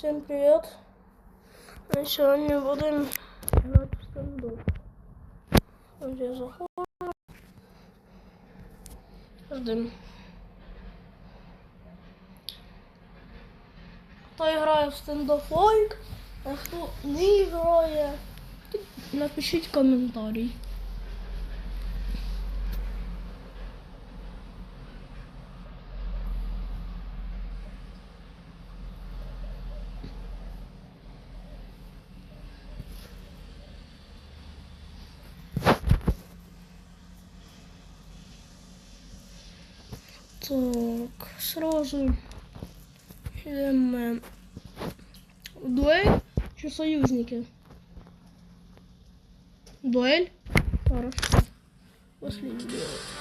Всім привіт! Ми сьогодні будемо грати в стендап. Ось я заходжу. Ждем. Хто грає в лайк, а хто не грає, напишіть коментарі. Так, сразу идем в дуэль чи союзники? Дуэль? Хорошо. Последний дуэль.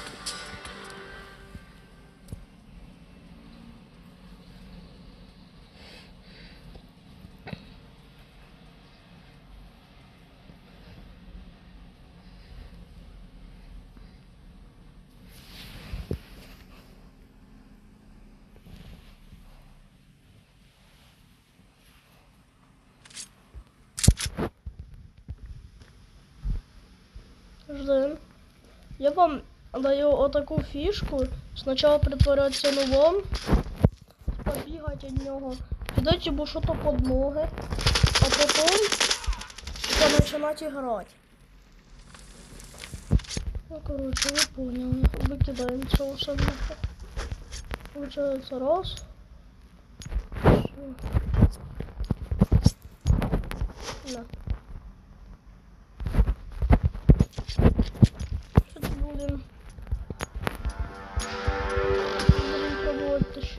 Ждем. Я вам даю вот такую фишку. Сначала притворяться новом, побігати від нього, кидати йому щось під ноги, а потім починати грати. Ну, короче, ви поняли. Викидаємо цього самого. Получається раз. Все. На.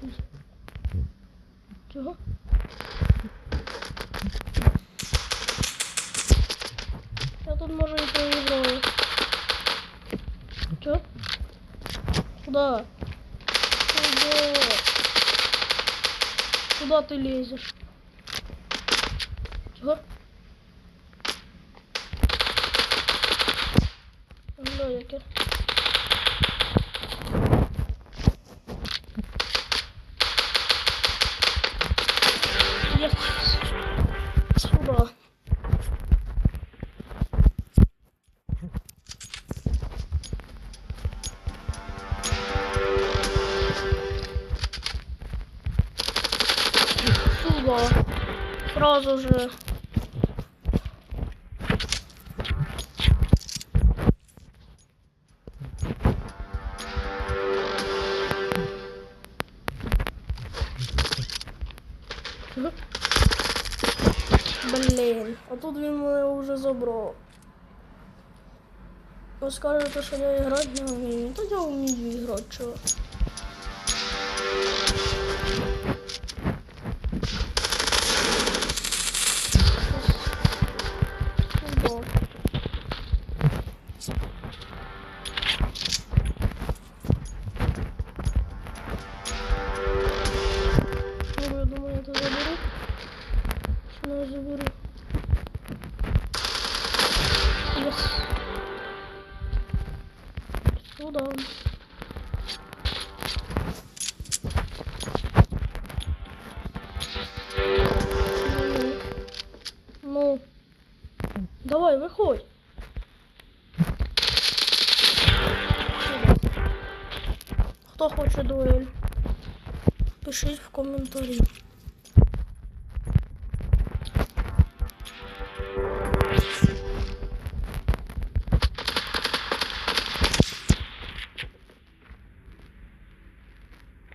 Тащить. Чего? Я тут, может, и проиграю. Чё? Куда? Куда? Куда ты лезешь? Чего? Ну, Сюда. Сразу же. Блін, а тут він мене вже забрав. Ви скажете, що я грати не вмію. Та я вмію грати, чого. Я думаю, это заберу. Что я заберу? Yes. Сюда. Ну. Давай, выходь. Хто хоче дуель? Пишіть в коментарі.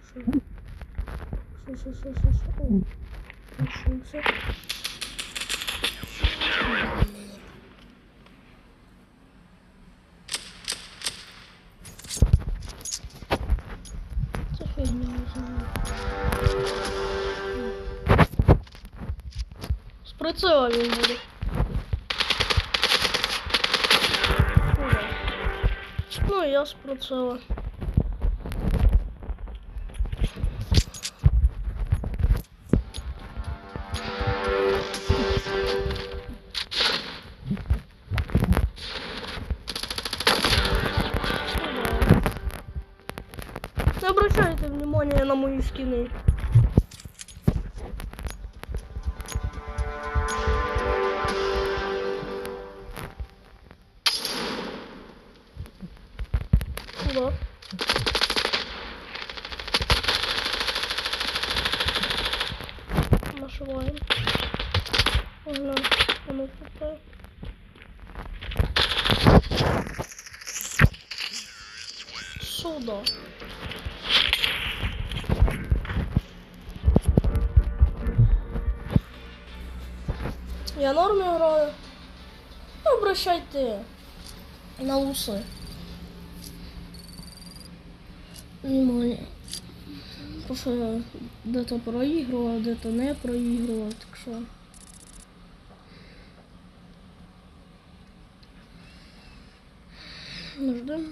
Що, що, що, що, що? О, З прицела він буде. Ну, да. Ну, і я з прицела. Не обращайте внимания на мої скины. лоб. Наш воин. Он нам, он упал. Сюда. Я норме играю. Ну, обращайте на лусы. Внимание. Тому що я де-то проігрував, де-то не проігрував, так що. Ну, ждем.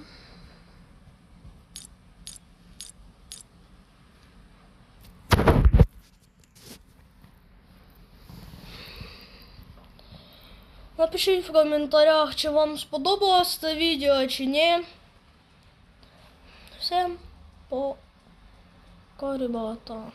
Напишіть в коментарях, чи вам сподобалось це відео, чи ні. おゴールボートン。